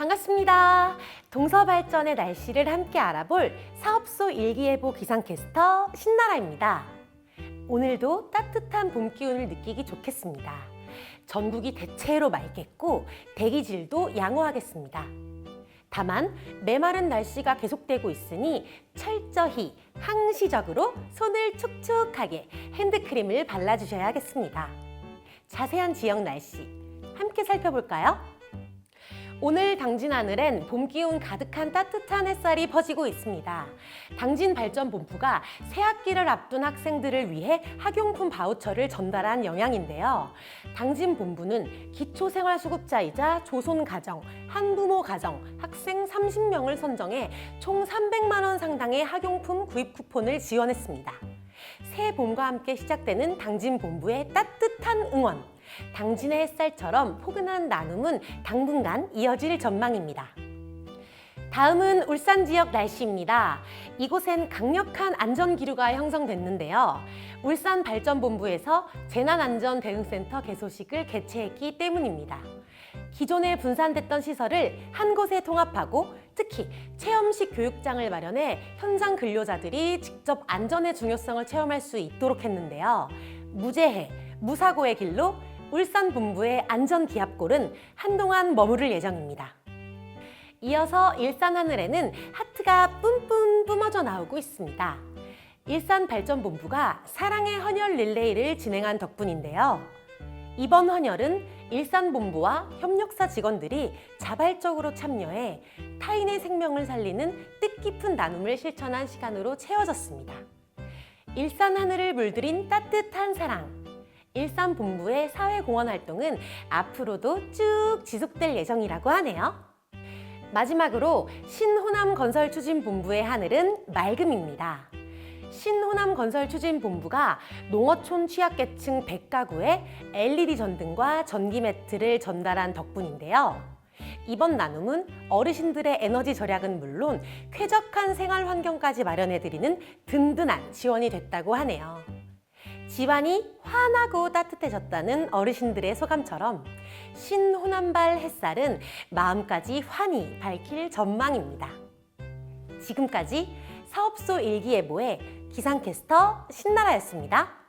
반갑습니다. 동서발전의 날씨를 함께 알아볼 사업소 일기예보 기상캐스터 신나라입니다. 오늘도 따뜻한 봄 기운을 느끼기 좋겠습니다. 전국이 대체로 맑겠고 대기질도 양호하겠습니다. 다만 메마른 날씨가 계속되고 있으니 철저히 항시적으로 손을 촉촉하게 핸드크림을 발라주셔야겠습니다. 자세한 지역 날씨 함께 살펴볼까요? 오늘 당진 하늘엔 봄 기운 가득한 따뜻한 햇살이 퍼지고 있습니다. 당진 발전 본부가 새 학기를 앞둔 학생들을 위해 학용품 바우처를 전달한 영향인데요. 당진 본부는 기초생활수급자이자 조손가정, 한부모 가정, 학생 30명을 선정해 총 300만 원 상당의 학용품 구입 쿠폰을 지원했습니다. 새 봄과 함께 시작되는 당진 본부의 따뜻한 응원. 당진의 햇살처럼 포근한 나눔은 당분간 이어질 전망입니다. 다음은 울산 지역 날씨입니다. 이곳엔 강력한 안전기류가 형성됐는데요. 울산 발전본부에서 재난안전대응센터 개소식을 개최했기 때문입니다. 기존에 분산됐던 시설을 한 곳에 통합하고 특히 체험식 교육장을 마련해 현장 근로자들이 직접 안전의 중요성을 체험할 수 있도록 했는데요. 무재해, 무사고의 길로 울산 본부의 안전기합골은 한동안 머무를 예정입니다. 이어서 일산 하늘에는 하트가 뿜뿜 뿜어져 나오고 있습니다. 일산 발전본부가 사랑의 헌혈 릴레이를 진행한 덕분인데요. 이번 헌혈은 일산 본부와 협력사 직원들이 자발적으로 참여해 타인의 생명을 살리는 뜻깊은 나눔을 실천한 시간으로 채워졌습니다. 일산 하늘을 물들인 따뜻한 사랑. 일산 본부의 사회공헌 활동은 앞으로도 쭉 지속될 예정이라고 하네요. 마지막으로 신호남 건설 추진 본부의 하늘은 맑음입니다. 신호남 건설 추진 본부가 농어촌 취약계층 100가구에 LED 전등과 전기 매트를 전달한 덕분인데요. 이번 나눔은 어르신들의 에너지 절약은 물론 쾌적한 생활 환경까지 마련해드리는 든든한 지원이 됐다고 하네요. 집안이 환하고 따뜻해졌다는 어르신들의 소감처럼 신호남발 햇살은 마음까지 환히 밝힐 전망입니다. 지금까지 사업소 일기예보의 기상캐스터 신나라였습니다.